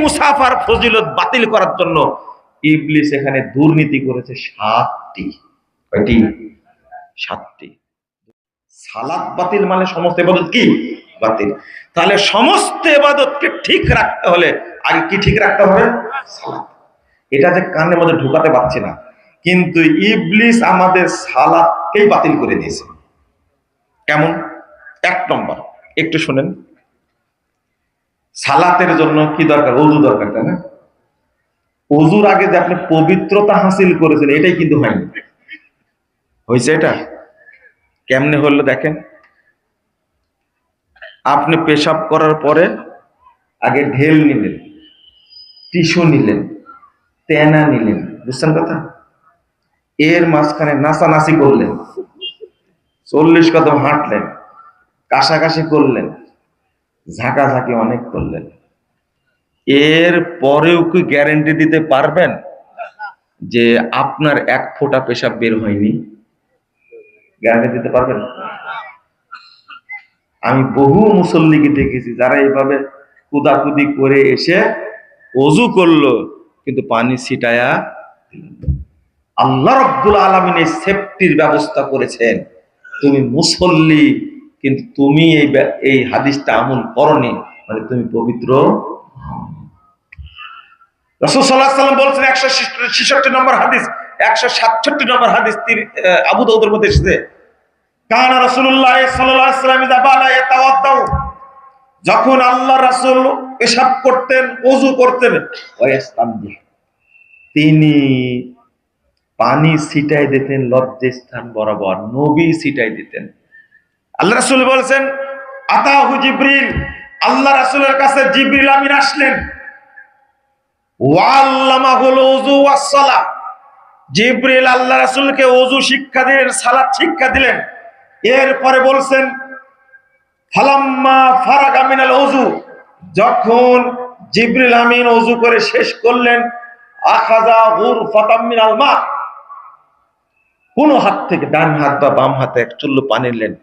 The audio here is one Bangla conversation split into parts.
মুসাফার ফজিলত বাতিল করার জন্য ইবলিস এখানে দুর্নীতি করেছে সাতটি। কয়টি? সাতটি। সালাত বাতিল মানে সমস্ত এবাদত কি? বাতিল। তাহলে সমস্ত এবাদতকে ঠিক রাখতে হলে আগে কি ঠিক রাখতে হবে? সালাত। এটা যে কানের মধ্যে ঢুকাতে পারছে না। কিন্তু ইবলিস আমাদের সালাদকেই বাতিল করে দিয়েছে। কেমন? এক নম্বর। একটু শুনেন। সালাতের জন্য কি দরকার? অজু দরকার, তাই না? অজুর আগে যে আপনি পবিত্রতা হাসিল করেছেন, এটাই কিন্তু হয়নি। হয়েছে এটা? কেমনে হলো দেখেন? আপনি পেশাব করার পরে আগে ঢেল নিলেন, টিস্যু নিলেন, তেনা নিলেন, বুঝছেন কথা? এর মাঝখানে নাচানাচি করলেন, চল্লিশ কদম হাঁটলেন, কাশাকাশি করলেন ঝাঁকাঝাঁকি অনেক করলেন। এর পরেও কি গ্যারেন্টি দিতে পারবেন যে আপনার এক ফোঁটা পেশাব বের হয়নি? গ্যারান্টি দিতে পারবেন? আমি বহু মুসল্লিকে দেখেছি যারা এইভাবে কুদাকুদি করে এসে অজু করল, কিন্তু পানি ছিটায়া আল্লাহ রব্বুল আলমিন সেফটির ব্যবস্থা করেছেন। তুমি মুসল্লি কিন্তু তুমি এই এই হাদিসটা আমল করনি মানে তুমি পবিত্র বলছেন একশো ছেষট্টি নম্বর হাদিস, একশো সাতষট্টি নম্বর হাদিস মধ্যে এসেছে। কানা যখন আল্লাহ রাসূল পেশাব করতেন, ওযু করতেন তিনি পানি ছিটাই দিতেন লজ্জাস্থান বরাবর, নবী ছিটাই দিতেন। আল্লাহ রাসূল বলেছেন, আতাহু জিবরিল আল্লাহ রাসূলের কাছে জিবরিল আমিন আসলেন। জিব্রিল আল্লাহ রাসূলকে ওযু শিক্ষা দিলেন সালাত শিক্ষা দিলেন। এরপরে বলছেন, ফালাম্মা মিনাল ওযু যখন জিব্রিল আমিন অজু করে শেষ করলেন, আখাযা গুরফাতাম মিনাল মা কোন হাত থেকে ডান হাত বা বাম হাতে এক চুল্লু পানি নিলেন।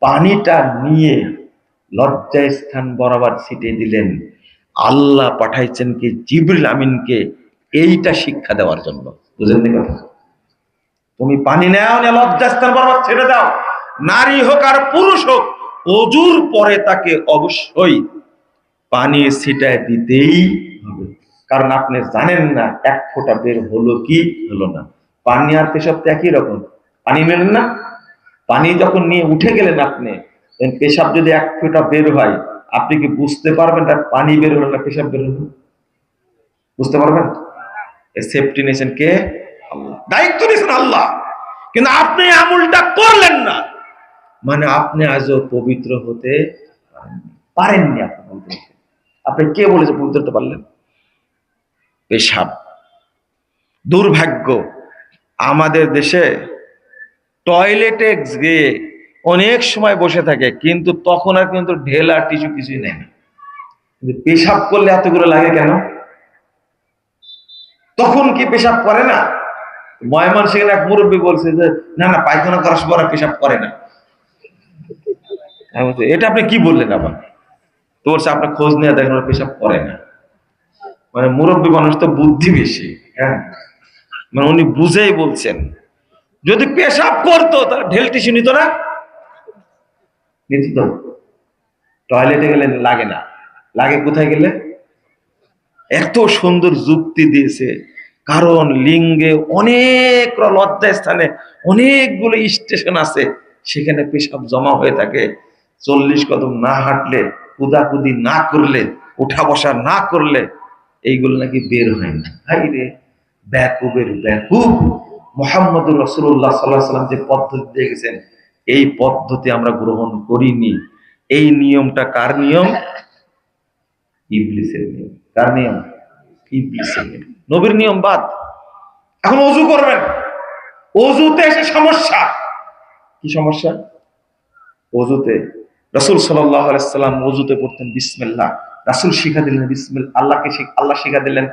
পানিটা নিয়ে লজ্জা স্থান বরাবর ছিটিয়ে দিলেন। আল্লাহ পাঠাইছেন কি জিবরিল আমিনকে এইটা শিক্ষা দেওয়ার জন্য। বুঝলেন কথা? তুমি পানি নেও না লজ্জাস্থান বরাবর ছেড়ে দাও। নারী হোক আর পুরুষ হোক, অজুর পরে তাকে অবশ্যই পানি ছিটায় দিতেই হবে। কারণ আপনি জানেন না, এক ফোঁটা বের হলো কি হলো না। পানি আর পেশাব একই রকম। পানি মেলেন না? পানি যখন নিয়ে উঠে গেলেন আপনি পেশাব যদি এক ফোঁটা বের হয়, আপনি কি বুঝতে পারবেন তার পানি বের হলো না পেশাব বের হলো? বুঝতে পারবেন? সেফটি নিয়েছেন কে? আল্লাহ। দায়িত্ব নিয়েছেন আল্লাহ। কিন্তু আপনি আমুলটা করলেন না। মানে আপনি আজও পবিত্র হতে পারেননি। আপনি আপনি কে বলেছে পবিত্র হতে পারলেন? পেশাব। দুর্ভাগ্য। আমাদের দেশে টয়লেটে গিয়ে অনেক সময় বসে থাকে, কিন্তু তখন আর কিন্তু ঢেল আর টিস্যু কিছুই নেই। পেশাব করলে এতগুলো লাগে কেন? তখন কি পেশাব করে না? ময়মন সেখানে এক মুরব্বী বলছে যে, না না, পায়খানা করার সময় পেশাব করে না। এটা আপনি কি বললেন আবার? তো বলছে আপনার খোঁজ নিয়ে দেখেন পেশাব করে না। মানে মুরব্বী মানুষ তো বুদ্ধি বেশি হ্যাঁ? মানে উনি বুঝেই বলছেন। যদি পেশাব করতো তাহলে ঢেল টিস্যু নিত না। নিত তো টয়লেটে গেলে লাগে না। লাগে কোথায় গেলে? এত সুন্দর যুক্তি দিয়েছে। কারণ লিঙ্গে অনেক লজ্জা স্থানে অনেকগুলো স্টেশন আছে। সেখানে পেশাব জমা হয়ে থাকে। চল্লিশ কদম না হাঁটলে কুদাকুদি না করলে উঠা বসা না করলে এইগুলো নাকি বের হয় না। হাই রে ব্যাকুবের ব্যাকুব। মোহাম্মদুর রসুল্লাহ সাল্লাহ সাল্লাম যে পদ্ধতি দিয়ে গেছেন এই পদ্ধতি আমরা গ্রহণ করিনি। এই নিয়মটা কার নিয়ম? ইবলিসের নিয়ম। কার নিয়ম? ইবলিসের নিয়ম। নবীর নিয়ম বাদ। এখন অজু করবেন। অজুতে এসে সমস্যা। কি সমস্যা? অজুতে। রসুল সাল্লাম অজুতে পড়তেন বিসমিল্লাহ। রাসুল শিখা দিলেন বিসমিল আল্লাহকে আল্লাহ শিখা দিলেন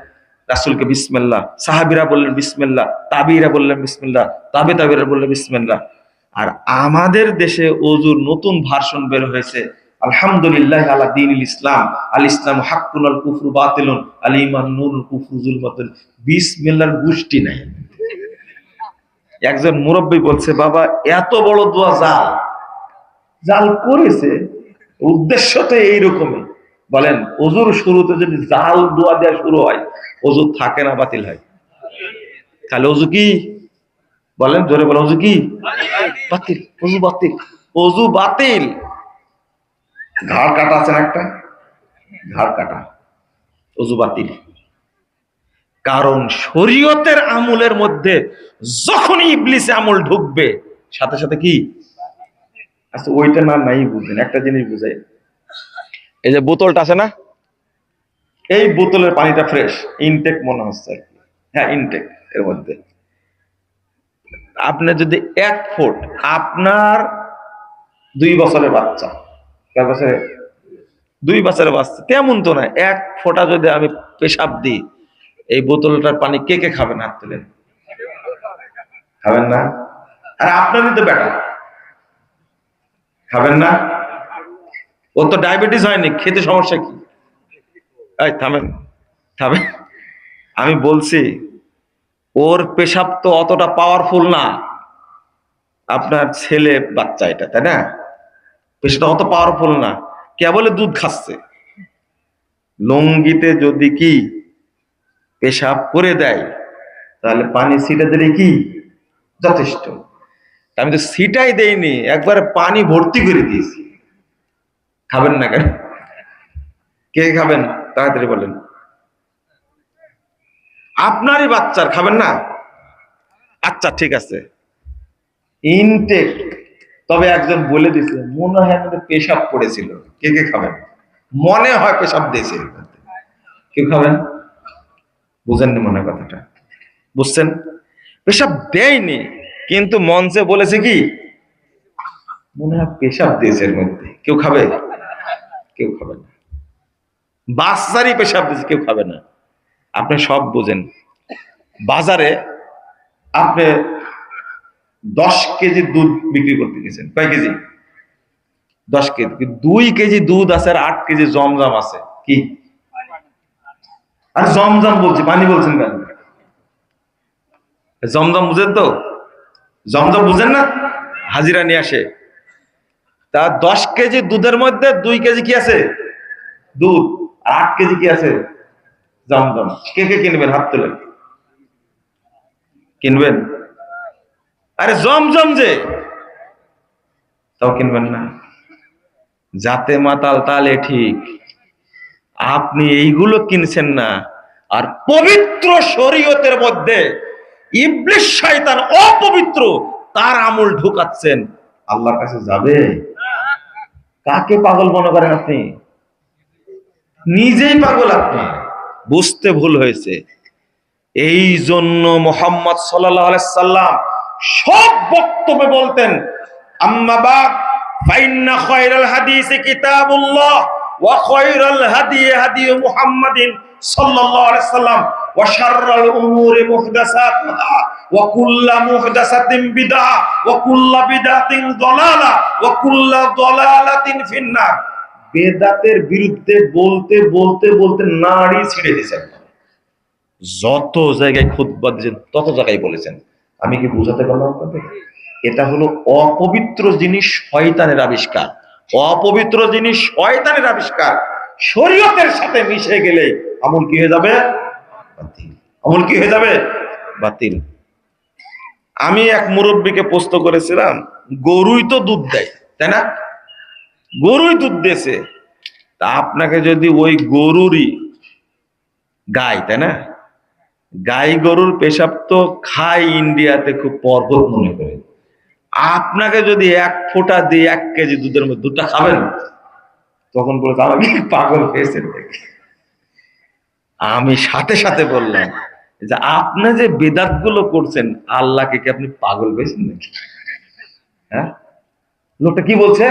রাসুলকে বিসমিল্লাহ, সাহাবিরা বললেন বিসমিল্লাহ, তাবিরা বললেন বিসমিল্লাহ, তাবে তাবিরা বললেন বিসমিল্লাহ। আর আমাদের দেশে অজুর নতুন ভার্সন বের হয়েছে, আলহামদুলিল্লাহ আলা দিন ইসলাম, আল ইসলাম হাক্কুন, আল কুফরু আল ইমান গোষ্ঠী নাই। একজন মুরব্বী বলছে, বাবা, এত বড় দোয়া জাল জাল করেছে উদ্দেশ্য তো এইরকমই। বলেন অজুর শুরুতে যদি জাল দোয়া দেওয়া শুরু হয় অজু থাকে না, বাতিল হয়। তাহলে অজু কি? বলেন, জোরে বলেন অজু কি? বাতিল অজু বাতিল। অজু বাতিল। ঘাড় কাটা আছে একটা? ঘাড় কাটা। অজু বাতিল। কারণ শরীয়তের আমলের মধ্যে যখনই ইবলিসে আমল ঢুকবে, সাথে সাথে কি? আচ্ছা ওইটা না, নাই বুঝবেন একটা জিনিস বুঝাই। এই যে বোতলটা আছে না? এই বোতলের পানিটা ফ্রেশ ইনটেক মনে হচ্ছে হ্যাঁ ইনটেক এর মধ্যে। আপনি যদি এক ফুট, আপনার দুই বছরের বাচ্চা কয় দুই বছরের বাচ্চা, তেমন তো না এক ফোঁটা যদি আমি পেশাব দিই, এই বোতলটার পানি কে কে খাবেন হাত তুলেন? খাবেন না? আর আপনারই তো বেটা খাবেন না? ও তো ডায়াবেটিস হয়নি, খেতে সমস্যা কি? থামেন থামেন। আমি বলছি, ওর পেশাব তো অতটা পাওয়ারফুল না। আপনার ছেলে বাচ্চা এটা, তাই না? পেশাটা অত পাওয়ারফুল না। কেবলে দুধ খাচ্ছে। লঙ্গিতে যদি কি পেশাব করে দেয়, তাহলে পানি ছিটা দিলে কি? যথেষ্ট। আমি তো সিটাই দেইনি, একবারে পানি ভর্তি করে দিয়েছি। খাবেন না কেন? কে খাবেন? তাড়াতাড়ি বলেন। আপনারই বাচ্চার খাবেন না? আচ্ছা ঠিক আছে। ইনটেক। তবে একজন বলে দিছে মনে হয় আমাদের পেশাব পড়েছিল। কে কে খাবেন? মনে হয় পেশাব দিয়েছে। কেউ খাবেন? বুঝেননি মনে কথাটা। বুঝছেন? পেশাব দেয়নি, কিন্তু মঞ্চে বলেছে কি? মনে হয় পেশাব দিয়েছে এর মধ্যে। কেউ খাবে? কেউ খাবে না। বাচ্চারই পেশাব দিয়েছে কেউ খাবে না। আপনি সব বোঝেন। বাজারে আপনি দশ কেজি দুধ বিক্রি করতে গেছেন। কয় কেজি? দশ কেজি। দুই কেজি দুধ আছে আর আট কেজি জমজম আছে। কি? আর জমজম বলছি, পানি বলছেন কেন? জমজম বুঝেন তো? জমজম বুঝেন না? হাজিরা নিয়ে আসে। তা দশ কেজি দুধের মধ্যে দুই কেজি কি আছে? দুধ। আট কেজি কি আছে? জমজম। কে কে কিনবেন? হাত তুলেন কিনবেন? আরে জমজম যে। তাও কিনবেন না। যাতে মাতাল তালে ঠিক। আপনি এইগুলো কিনছেন না। আর পবিত্র শরীয়তের মধ্যে ইবলিশ শয়তান অপবিত্র, তার আমল ঢুকাচ্ছেন। আল্লাহর কাছে যাবে? কাকে পাগল মনে করেন আপনি? নিজেই পাগল আপনি বুঝতে ভুল হয়েছে। এই জন্য মোহাম্মদ সাল্লাম সব বক্তব্যে বলতেন আম্মাবাদ কুল্লা মুহদাসাতিন বিদআহ ওয়া কুল্লা বিদআতিন দালালা, ওয়া কুল্লা বেদাতের বিরুদ্ধে বলতে বলতে বলতে নাড়ি ছিঁড়ে দিয়েছেন। যত জায়গায় খুতবা দিয়েছেন, তত জায়গায় বলেছেন। আমি কি বুঝাতে পারলাম আপনাদের? এটা হলো অপবিত্র জিনিস শয়তানের আবিষ্কার। অপবিত্র জিনিস শয়তানের আবিষ্কার, শরীয়তের সাথে মিশে গেলে আমল কি হয়ে যাবে? বাতিল। আমল কি হয়ে যাবে? বাতিল। আমি এক মুরব্বীকে প্রশ্ন করেছিলাম, গরুই তো দুধ দেয় তাই না? গরুই দুধ দিয়েছে তা আপনাকে যদি ওই গরুরই গাই, তাই না? গাই গরুর পেশাব তো খাই ইন্ডিয়াতে খুব পর্বত মনে করে। আপনাকে যদি এক ফোঁটা দিয়ে এক কেজি দুধের মধ্যে দুধটা খাবেন, তখন বলে আমি পাগল নাকি?" আমি সাথে সাথে বললাম যে আপনি যে বেদাতগুলো করছেন, আল্লাহকে কি আপনি পাগল পেয়েছেন নাকি? হ্যাঁ? লোকটা কি বলছে?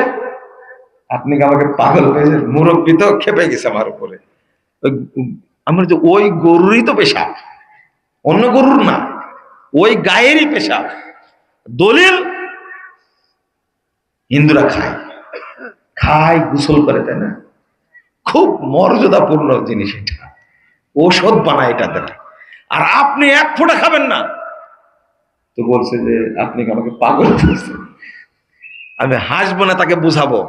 আপনি কি আমাকে পাগল পেয়েছেন মুরব্বী তো খেপে গেছে আমার উপরে। আমরা যে ওই গরুরই তো পেশাব। অন্য গরুর না। ওই গায়েরই পেশাব। দলিল, হিন্দুরা খায়। খায়, গোসল করে, তাই না? খুব মর্যাদাপূর্ণ জিনিস এটা। ঔষধ বানায় এটা দ্বারা। আর আপনি এক ফোঁটা খাবেন না। তো বলছে যে, আপনি কি আমাকে পাগল আমি হাসবো না, তাকে বুঝাবো।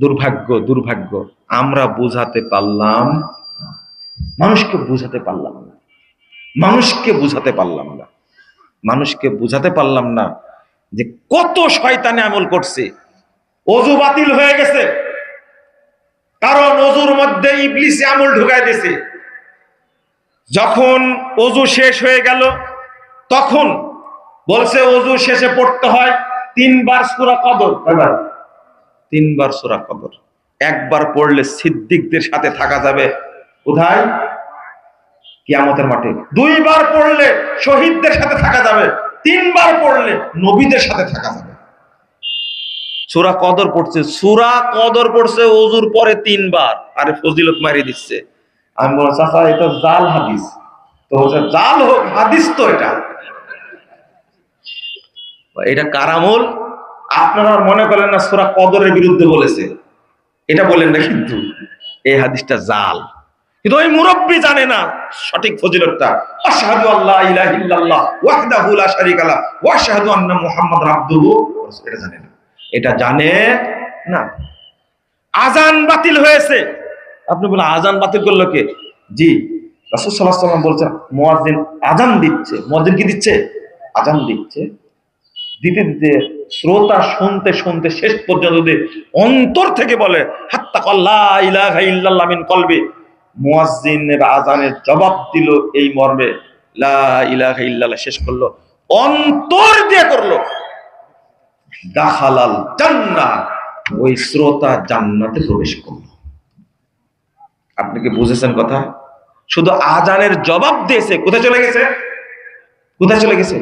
দুর্ভাগ্য দুর্ভাগ্য, আমরা বুঝাতে পারলাম মানুষকে বুঝাতে পারলাম না। মানুষকে বুঝাতে পারলাম না। মানুষকে বুঝাতে পারলাম না যে কত শয়তানে আমল করছে। অজু বাতিল হয়ে গেছে। কারণ অজুর মধ্যে ইবলিসে আমল ঢুকাই দিয়েছে। যখন অজু শেষ হয়ে গেল, তখন বলছে অজু শেষে পড়তে হয় তিনবার সুরা কদর। তিনবার সুরা কদর। একবার পড়লে সিদ্দিকদের সাথে থাকা যাবে কোথায়? কিয়ামতের মাঠে। দুইবার পড়লে শহীদদের সাথে থাকা যাবে। তিনবার পড়লে নবীদের সাথে থাকা যাবে। সুরা কদর পড়ছে। সুরা কদর পড়ছে অজুর পরে তিনবার। আরে ফজিলত মারি দিচ্ছে। আমি বললাম, চাচা, এটা জাল হাদিস। তো বলছে, জাল হোক, হাদিস তো এটা। এটা কারামল আপনারা মনে করেন না, সুরা কদরের বিরুদ্ধে বলেছে। এটা বলেন না কিন্তু, এই হাদিসটা জাল। কিন্তু ওই মুরব্বী জানে না সঠিক ফজিলতটা। আশহাদু আল্লাহ ইলাহা ইল্লাল্লাহ ওয়াহদাহু লা শারীকা লা ওয়া আশহাদু আন্না মুহাম্মাদার আবদুহু। এটা জানে না। এটা জানে না। আজান বাতিল হয়েছে। আপনি বলেন, আজান বাতিল করল কে? জি, রাসূল সাল্লাল্লাহু আলাইহি ওয়াসাল্লাম বলছেন, মুয়াজ্জিন আজান দিচ্ছে। মুয়াজ্জিন কি দিচ্ছে? আজান দিচ্ছে। দিতে দিতে শ্রোতা শুনতে শুনতে শেষ পর্যন্ত যদি অন্তর থেকে বলে হাত্তা কল্লা ইলাহা ইল্লাল্লাহ মিন কলবি, মুয়াজ্জিনের আজানের জবাব দিল এই মর্মে, লা শেষ করল। অন্তর দিয়ে করল। দাখালাল জান্নাহ ওই শ্রোতা জান্নাতে প্রবেশ করল। আপনি কি বুঝেছেন কথা? শুধু আজানের জবাব দিয়েছে, কোথায় চলে গেছে? কোথায় চলে গেছে?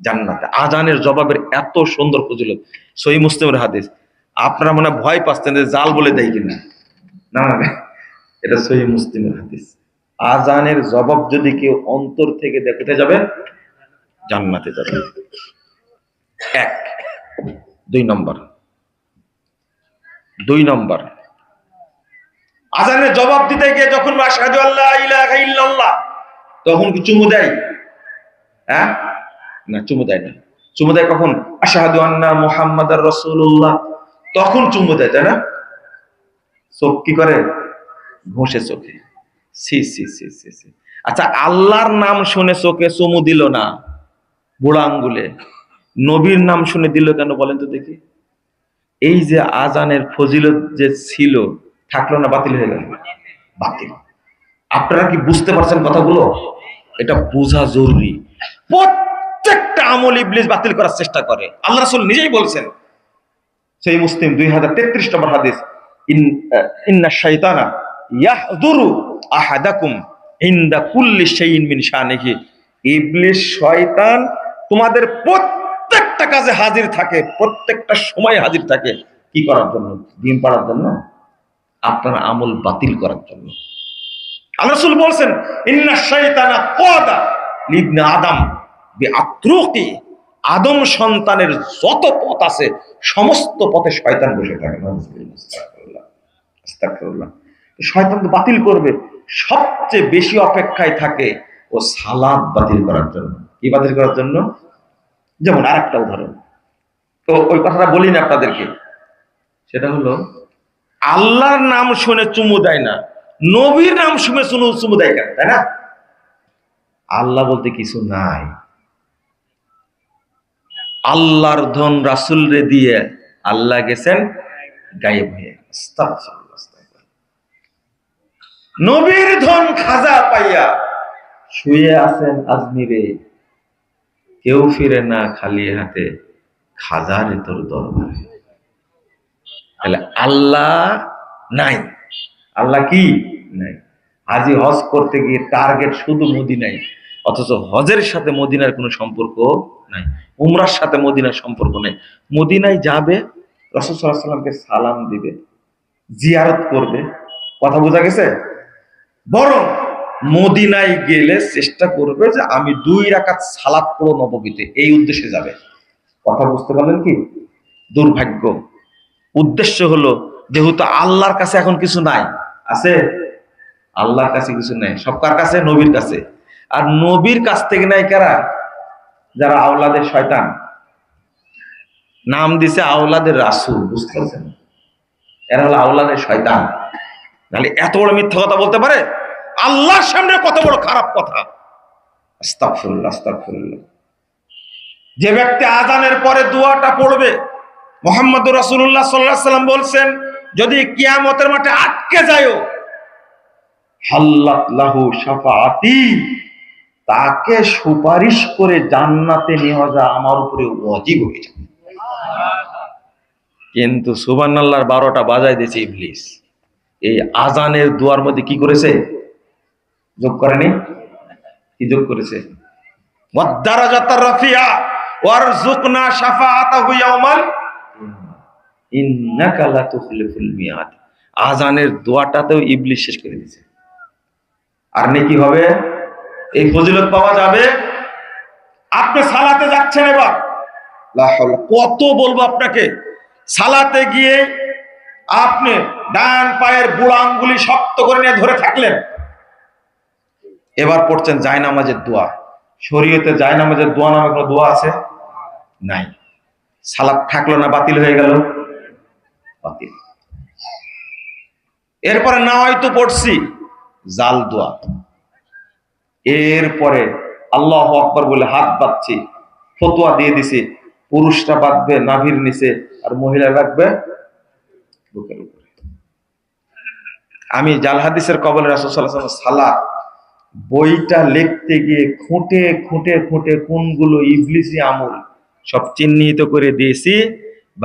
জান্নাতে। আজানের জবাবের এত সুন্দর ফজিলত। সহি মুসলিমের হাদিস। আপনারা মনে ভয় পাচ্ছেন যে জাল বলে দেয় কিনা? না এটা সহি মুসলিমের হাদিস। আজানের জবাব যদি কেউ অন্তর থেকে কোথায় যাবে? জান্নাতে যাবে। এক। দুই নম্বর। দুই নম্বর। আজানের জবাব দিতে গিয়ে যখন তখন কি চুমু দেয়? হ্যাঁ? না, চুমু দেয় না। চুমু দেয় কখন? আশাহাদু আন্না মুহাম্মাদার রাসূলুল্লাহ তখন চুমু দেয়, তাই না? চোখ কি করে? ঘষে চোখে। সি সি সি সি সি আচ্ছা আল্লাহর নাম শুনে চোখে চুমু দিল না? বুড়া আঙ্গুলে। নবীর নাম শুনে দিল কেন বলেন তো দেখি। এই যে আজানের ফজিলত যে ছিল থাকল না, বাতিল হয়ে গেল। বাতিল। আপনারা কি বুঝতে পারছেন কথাগুলো? এটা বোঝা জরুরি। প্রত্যেকটা আমল ইবলিস বাতিল করার চেষ্টা করে। আল্লাহ রাসূল নিজেই বলছেন, সেই মুসলিম দুই হাজার তেত্রিশ নম্বর হাদিস ইন্না শাইতানা ইয়াহদুরু আহাদাকুম ইনদা কুল্লি শাইইন মিন শানিহি। ইবলিস, শয়তান তোমাদের প্রত্যেকটা কাজে হাজির থাকে, প্রত্যেকটা সময় হাজির থাকে। কি করার জন্য? দিন পাড়ার জন্য? আপনার আমল বাতিল করার জন্য। আল্লাহ বলছেন, ইন্না শাইতানা কাদা লিবনে আদম বিআত্রুকি। আদম সন্তানের যত পথ আছে, সমস্ত পথে শয়তান বসে থাকে। শয়তান তো বাতিল করবে। সবচেয়ে বেশি অপেক্ষায় থাকে ও সালাদ বাতিল করার জন্য। কি বাতিল করার জন্য? যেমন আরেকটা উদাহরণ। তো ওই কথাটা বলি না আপনাদেরকে। সেটা হলো আল্লাহর নাম শুনে চুমু দেয় না, নবীর নাম শুনে শুনে চুমু দেয় কেন, তাই না? আল্লাহ বলতে কিছু নাই। আল্লাহর ধন রাসুল রে দিয়ে আল্লাহ গেছেন গায়েব হয়ে। নবীর ধন খাজা পাইয়া শুয়ে আছেন আজমিরে। কেউ ফিরে না খালি হাতে, খাজারে তোর দরবারে। তাহলে আল্লাহ নাই। আল্লাহ কি? নাই। হাজি হজ করতে গিয়ে টার্গেট শুধু মদিনাই, অথচ হজের সাথে মদিনার কোনো সম্পর্ক নাই, উমরার সাথে মদিনার সম্পর্ক নেই। মদিনায় যাবে রসদ সাল্লামকে সালাম দিবে, জিয়ারত করবে। কথা বোঝা গেছে? বরং মদিনায় গেলে চেষ্টা করবে যে আমি দুই রাকাত সালাত পড়ো নববীতে এই উদ্দেশ্যে যাবে। কথা বুঝতে পারলেন কি? দুর্ভাগ্য। উদ্দেশ্য হলো, যেহেতু আল্লাহর কাছে এখন কিছু নাই, আছে? আল্লাহর কাছে কিছু নাই। সব কার কাছে? নবীর কাছে। আর নবীর কাছ থেকে নাই কারা? যারা আওলাদের শয়তান। নাম দিছে আওলাদের রাসূল, বুঝতে পারছেন? এরা হলো আওলাদের শয়তান। নাহলে এত বড় মিথ্যা কথা বলতে পারে? আল্লাহর সামনে কত বড় খারাপ কথা? আস্তাগফিরুল্লাহ আস্তাগফিরুল্লাহ। যে ব্যক্তি আজানের পরে দোয়াটা পড়বে মোহাম্মদ রাসূলুল্লাহ সাল্লাল্লাহু আলাইহি সাল্লাম বলছেন, যদি কিয়ামতের মাঠে আটকে যায়ও তাকে সুপারিশ করে জান্নাতে নেওয়া যা আমার উপরে ওয়াজিব হয়ে যাবে। কিন্তু সুবহানাল্লাহর বারোটা বাজায় দিয়েছে ইবলিস। এই আজানের দুয়ার মধ্যে কি করেছে? যোগ করেনি? কি যোগ করেছে? ওয়াদ্দারাজাতার রাফিয়া ওয়ারজুকনা শাফাআতাহু ইয়াওমাল আজানের দোয়াটাতেও ইবলিস শেষ করে দিয়েছে আর নেকি হবে? এই ফজিলত পাওয়া যাবে? আপনি সালাতে যাচ্ছেন এবার। কত বলব আপনাকে? সালাতে গিয়ে আপনি ডান পায়ের বুড়া আঙ্গুলি শক্ত করে নিয়ে ধরে থাকলেন। এবার পড়ছেন জায়নামাজের দোয়া। শরীয়তে জায়নামাজের দোয়া নামে কোনো দোয়া আছে? নাই। সালাত থাকল না, বাতিল হয়ে গেল। বাতিল। এরপরে না হয়তো পড়ছি, জাল দোয়া। এরপরে আল্লাহ আকবর বলে হাত বাঁধছি, ফতোয়া দিয়ে দিছি, পুরুষরা বাঁধবে, নাভির নিচে, আর মহিলা রাখবে বুকের উপরে। আমি জাল হাদিসের কবলের রাসূল সালা বইটা লিখতে গিয়ে খুঁটে খুঁটে খুঁটে কোনগুলো ইবলিসি আমল সব চিহ্নিত করে দিয়েছি,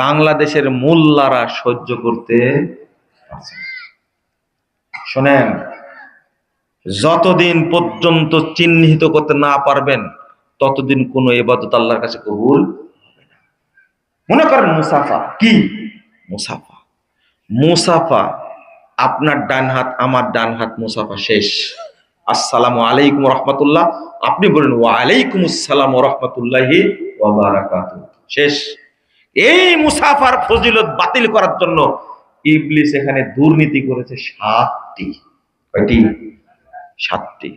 বাংলাদেশের মোল্লারা সহ্য করতে শোনেন, যতদিন পর্যন্ত চিহ্নিত করতে না পারবেন, ততদিন কোনো এবাদত আল্লাহর কাছে কবুল মনে করেন মুসাফা, কি? মুসাফা। মুসাফা, আপনার ডান হাত, আমার ডান হাত, মুসাফা শেষ। আসসালামু আলাইকুম রহমতুল্লাহ। আপনি বলেন ওয়ালাইকুম আসসালাম রহমতুল্লাহি শেষ। এই মুসাফার ফজিলত বাতিল করার জন্য ইবলিস এখানে দুর্নীতি করেছে সাতটি। সাতটি।